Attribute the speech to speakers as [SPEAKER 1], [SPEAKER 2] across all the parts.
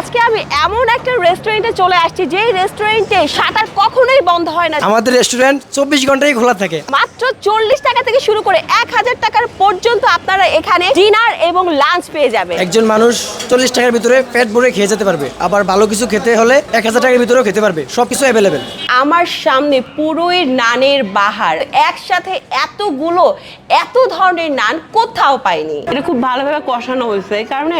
[SPEAKER 1] আজকে আমি এমন একটা রেস্টুরেন্টে চলে আসছি যেই রেস্টুরেন্টে সাঁতার কখনোই বন্ধ হয় না
[SPEAKER 2] আমাদের রেস্টুরেন্ট চব্বিশ ঘন্টাই খোলা থাকে
[SPEAKER 1] মাত্র চল্লিশ টাকা থেকে শুরু করে এক হাজার টাকার পর্যন্ত আপনারা এখানে ডিনার এবং লাঞ্চ পেয়ে যাবেন
[SPEAKER 2] একজন মানুষ চল্লিশ টাকার ভিতরে পেট ভরে খেয়ে যেতে পারবে আবার ভালো কিছু খেতে হলে এক হাজার টাকার ভিতরেও খেতে পারবে সবকিছু অ্যাভেলেবেল
[SPEAKER 1] আমার সামনে পুরোই নানের বাহার একসাথে এতগুলো এত ধরনের নান কোথাও পাইনি এটা খুব ভালোভাবে কষানো হয়েছে এই কারণে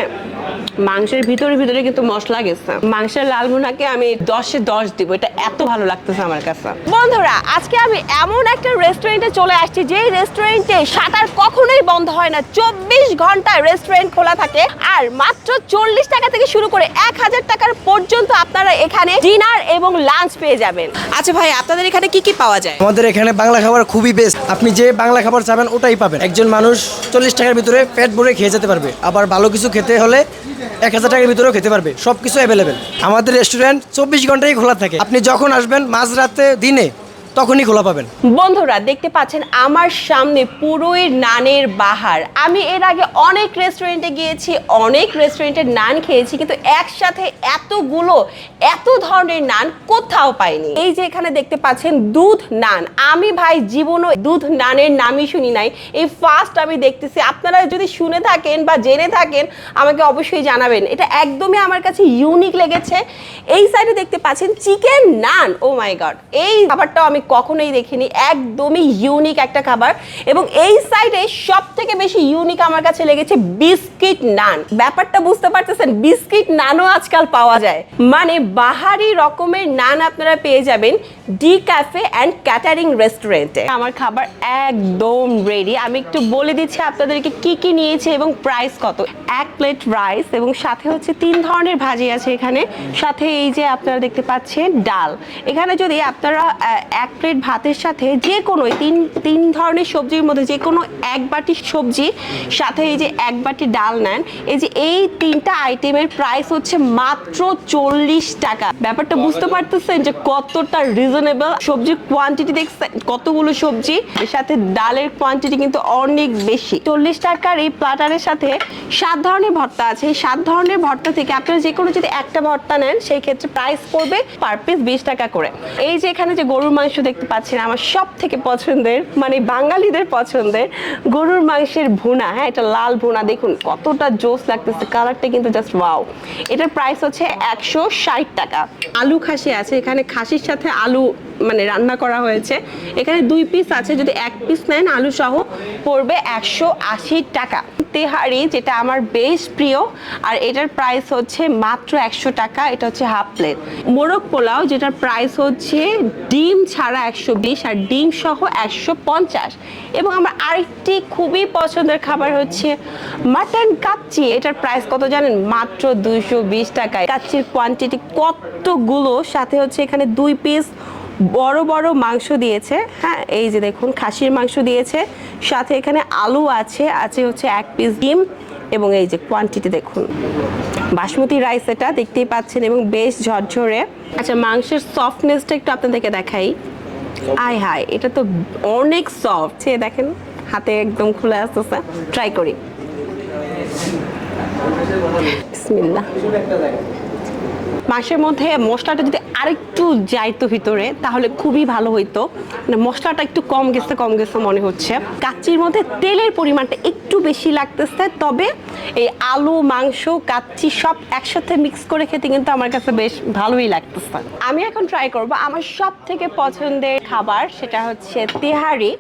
[SPEAKER 1] মাংসের ভিতরে ভিতরে কিন্তু মশলা গেছে মাংসের লাল ভুনাকে আমি দশে দশ দিব এটা এত ভালো লাগতেছে আমার কাছে বন্ধুরা আজকে আমি এমন একটা রেস্টুরেন্টে চলে আসছি যেই রেস্টুরেন্টে সাঁতার কখনোই বন্ধ হয় না চব্বিশ ঘন্টা রেস্টুরেন্ট খোলা থাকে আর মাত্র চল্লিশ টাকা থেকে শুরু করে এক হাজার টাকার পর্যন্ত আপনারা এখানে ডিনার এবং লাঞ্চ পেয়ে যাবেন আচ্ছা ভাই আপনাদের এখানে কি কি পাওয়া যায়
[SPEAKER 2] আমাদের এখানে বাংলা খাবার খুবই বেস্ট আপনি যে বাংলা খাবার চাবেন ওটাই পাবেন একজন মানুষ চল্লিশ টাকার ভিতরে পেট ভরে খেয়ে যেতে পারবে আবার ভালো কিছু খেতে হলে এক হাজার টাকার ভিতরেও খেতে পারবে সব কিছু অ্যাভেলেবেল আমাদের রেস্টুরেন্ট চব্বিশ ঘন্টাই খোলা থাকে আপনি যখন আসবেন মাঝরাতে দিনে তখনই খোলা পাবেন
[SPEAKER 1] বন্ধুরা দেখতে পাচ্ছেন আমার সামনে পুরোই নানের বাহার আমি এর আগে অনেক রেস্টুরেন্টে গিয়েছি অনেক রেস্টুরেন্টের নান খেয়েছি কিন্তু একসাথে এতগুলো এত ধরনের নান কোথাও পাইনি এই যে এখানে দেখতে পাচ্ছেন দুধ নান আমি ভাই জীবনও দুধ নানের নামই শুনি নাই এই ফার্স্ট আমি দেখতেছি আপনারা যদি শুনে থাকেন বা জেনে থাকেন আমাকে অবশ্যই জানাবেন এটা একদমই আমার কাছে ইউনিক লেগেছে এই সাইডে দেখতে পাচ্ছেন চিকেন নান ও মাই গড এই খাবারটাও আমি কখনোই দেখিনি একদমই ইউনিক একটা খাবার এবং এই সাইডে সব থেকে বেশি ইউনিক আমার কাছে লেগেছে বিস্কিট নান ব্যাপারটা বুঝতে পারতেছেন বিস্কিট নানও আজকাল পাওয়া যায় মানে বাহারি রকমের নান আপনারা পেয়ে যাবেন ডি ক্যাফে অ্যান্ড ক্যাটারিং রেস্টুরেন্টে আমার খাবার একদম রেডি আমি একটু বলে দিচ্ছি আপনাদেরকে কি কি নিয়েছে এবং প্রাইস কত এক প্লেট রাইস এবং সাথে হচ্ছে তিন ধরনের ভাজি আছে এখানে সাথে এই যে আপনারা দেখতে পাচ্ছেন ডাল এখানে যদি আপনারা এক এক প্লেট ভাতের সাথে যে কোনো তিন তিন ধরনের সবজির মধ্যে যে কোনো এক বাটি সবজি সাথে এই যে এক বাটি ডাল নেন এই যে এই তিনটা আইটেমের প্রাইস হচ্ছে মাত্র চল্লিশ টাকা ব্যাপারটা বুঝতে পারতেছেন যে কতটা রিজনেবল সবজির কোয়ান্টিটি দেখছেন কতগুলো সবজি এর সাথে ডালের কোয়ান্টিটি কিন্তু অনেক বেশি চল্লিশ টাকার এই প্লাটারের সাথে সাত ধরনের ভর্তা আছে এই সাত ধরনের ভর্তা থেকে আপনারা যে কোনো যদি একটা ভর্তা নেন সেই ক্ষেত্রে প্রাইস পড়বে পার পিস বিশ টাকা করে এই যে এখানে যে গরুর মাংস মাংস দেখতে পাচ্ছেন আমার সব থেকে পছন্দের মানে বাঙালিদের পছন্দের গরুর মাংসের ভুনা হ্যাঁ এটা লাল ভুনা দেখুন কতটা জোস লাগতেছে কালারটা কিন্তু জাস্ট ওয়াও এটার প্রাইস হচ্ছে একশো ষাট টাকা আলু খাসি আছে এখানে খাসির সাথে আলু মানে রান্না করা হয়েছে এখানে দুই পিস আছে যদি এক পিস নেন আলু সহ পড়বে একশো আশি টাকা তেহারি যেটা আমার বেশ প্রিয় আর এটার প্রাইস হচ্ছে মাত্র একশো টাকা এটা হচ্ছে হাফ প্লেট মোরগ পোলাও যেটার প্রাইস হচ্ছে ডিম ছাড়া একশো বিশ আর ডিম সহ একশো পঞ্চাশ এবং আমার আরেকটি খুবই পছন্দের খাবার হচ্ছে মাটন কাচ্চি এটার প্রাইস কত জানেন মাত্র দুইশো বিশ টাকায় কাচ্চির কোয়ান্টিটি কতগুলো সাথে হচ্ছে এখানে দুই পিস বড় বড় মাংস দিয়েছে হ্যাঁ এই যে দেখুন খাসির মাংস দিয়েছে সাথে এখানে আলু আছে আছে হচ্ছে এক পিস ডিম এবং এই যে কোয়ান্টিটি দেখুন বাসমতি রাইস এটা দেখতেই পাচ্ছেন এবং বেশ ঝরঝরে আচ্ছা মাংসের সফটনেসটা একটু আপনাদেরকে দেখাই আয় হায় এটা তো অনেক সফট সে দেখেন হাতে একদম খুলে আসতেছে ট্রাই করি মাসের মধ্যে মশলাটা যদি আরেকটু যাইতো ভিতরে তাহলে খুবই ভালো হইতো মানে মশলাটা একটু কম গেছে কম গেছে মনে হচ্ছে কাচ্চির মধ্যে তেলের পরিমাণটা একটু বেশি লাগতেছে তবে এই আলু মাংস কাচ্চি সব একসাথে মিক্স করে খেতে কিন্তু আমার কাছে বেশ ভালোই লাগতেছে আমি এখন ট্রাই করব আমার সব থেকে পছন্দের খাবার সেটা হচ্ছে তেহারি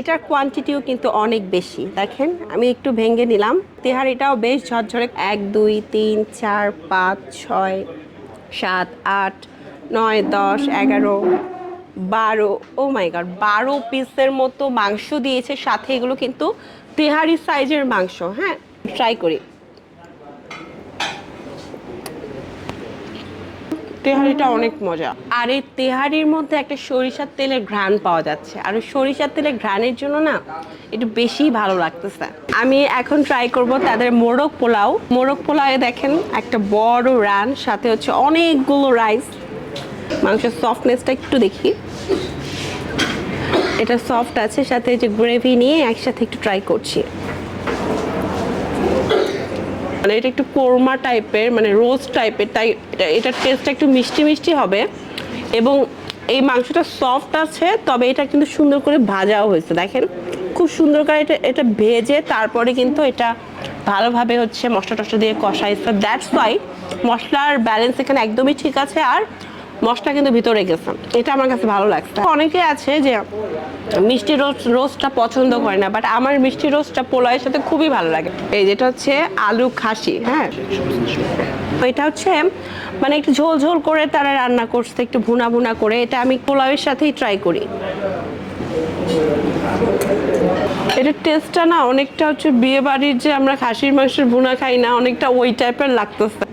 [SPEAKER 1] এটার কোয়ান্টিটিও কিন্তু অনেক বেশি দেখেন আমি একটু ভেঙে নিলাম তেহারিটাও বেশ ঝরঝরে এক দুই তিন চার পাঁচ ছয় সাত আট নয় দশ এগারো বারো ও মাইগার বারো পিসের মতো মাংস দিয়েছে সাথে এগুলো কিন্তু তেহারি সাইজের মাংস হ্যাঁ ট্রাই করি তেহারিটা অনেক মজা আর এই তেহারির মধ্যে একটা সরিষার তেলের ঘ্রাণ পাওয়া যাচ্ছে আর সরিষার তেলের ঘ্রাণের জন্য না একটু বেশি ভালো লাগতেছে আমি এখন ট্রাই করব তাদের মোরগ পোলাও মোরগ পোলাওয়ে দেখেন একটা বড় রান সাথে হচ্ছে অনেকগুলো রাইস মাংসের সফটনেসটা একটু দেখি এটা সফট আছে সাথে যে গ্রেভি নিয়ে একসাথে একটু ট্রাই করছি মানে এটা একটু কোরমা টাইপের মানে রোজ টাইপের তাই এটার টেস্টটা একটু মিষ্টি মিষ্টি হবে এবং এই মাংসটা সফট আছে তবে এটা কিন্তু সুন্দর করে ভাজাও হয়েছে দেখেন খুব সুন্দর করে এটা এটা ভেজে তারপরে কিন্তু এটা ভালোভাবে হচ্ছে মশলা টশলা দিয়ে কষাইছে দ্যাটস ওয়াই মশলার ব্যালেন্স এখানে একদমই ঠিক আছে আর মশলা কিন্তু ভিতরে গেছে এটা আমার কাছে ভালো লাগছে অনেকে আছে যে মিষ্টি রোস্ট রোস্টটা পছন্দ করে না বাট আমার মিষ্টি রোস্টটা পোলাওয়ের সাথে খুবই ভালো লাগে এই যেটা হচ্ছে আলু খাসি হ্যাঁ এটা হচ্ছে মানে একটু ঝোল ঝোল করে তারা রান্না করছে একটু ভুনা ভুনা করে এটা আমি পোলাওয়ের সাথেই ট্রাই করি এটার টেস্টটা না অনেকটা হচ্ছে বিয়ে বাড়ির যে আমরা খাসির মাংসের ভুনা খাই না অনেকটা ওই টাইপের লাগতেছে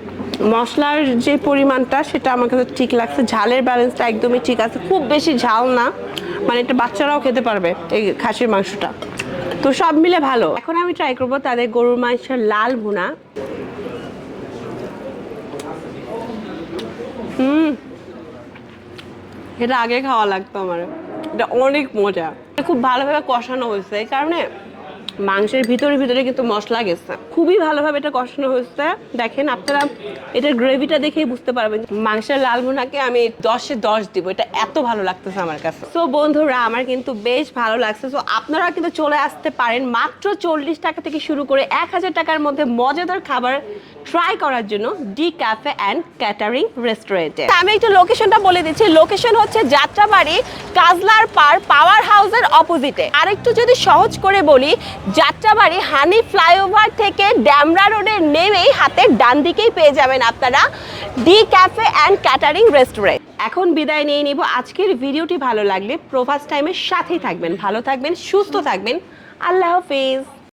[SPEAKER 1] মশলার যে পরিমাণটা সেটা আমার কাছে ঠিক লাগছে ঝালের ব্যালেন্সটা একদমই ঠিক আছে খুব বেশি ঝাল না মানে এটা বাচ্চারাও খেতে পারবে এই খাসির মাংসটা তো সব মিলে ভালো এখন আমি ট্রাই করবো তাদের গরুর মাংসের লাল ভুনা হুম এটা আগে খাওয়া লাগতো আমার এটা অনেক মজা খুব ভালোভাবে কষানো হয়েছে এই কারণে মাংসের ভিতরে ভিতরে কিন্তু মশলা গেছে খুবই ভালোভাবে এটা কষানো হয়েছে দেখেন আপনারা এটার গ্রেভিটা দেখেই বুঝতে পারবেন মাংসের লালমোনাকে আমি দশে দশ দিব এটা এত ভালো লাগতেছে আমার কাছে তো বন্ধুরা আমার কিন্তু বেশ ভালো লাগছে তো আপনারা কিন্তু চলে আসতে পারেন মাত্র চল্লিশ টাকা থেকে শুরু করে এক হাজার টাকার মধ্যে মজাদার খাবার ট্রাই করার জন্য ডি ক্যাফে অ্যান্ড ক্যাটারিং রেস্টুরেন্টে আমি একটু লোকেশনটা বলে দিচ্ছি লোকেশন হচ্ছে যাত্রাবাড়ি কাজলার পার পাওয়ার হাউসের অপোজিটে আরেকটু যদি সহজ করে বলি যাত্রাবাড়ি হানি ফ্লাইওভার থেকে ড্যামরা রোডে নেমেই হাতের ডান দিকেই পেয়ে যাবেন আপনারা D cafe and catering restaurant এখন বিদায় নিয়ে নিব আজকের ভিডিওটি ভালো লাগলে প্রভাস টাইমের সাথেই থাকবেন ভালো থাকবেন সুস্থ থাকবেন আল্লাহ হাফিজ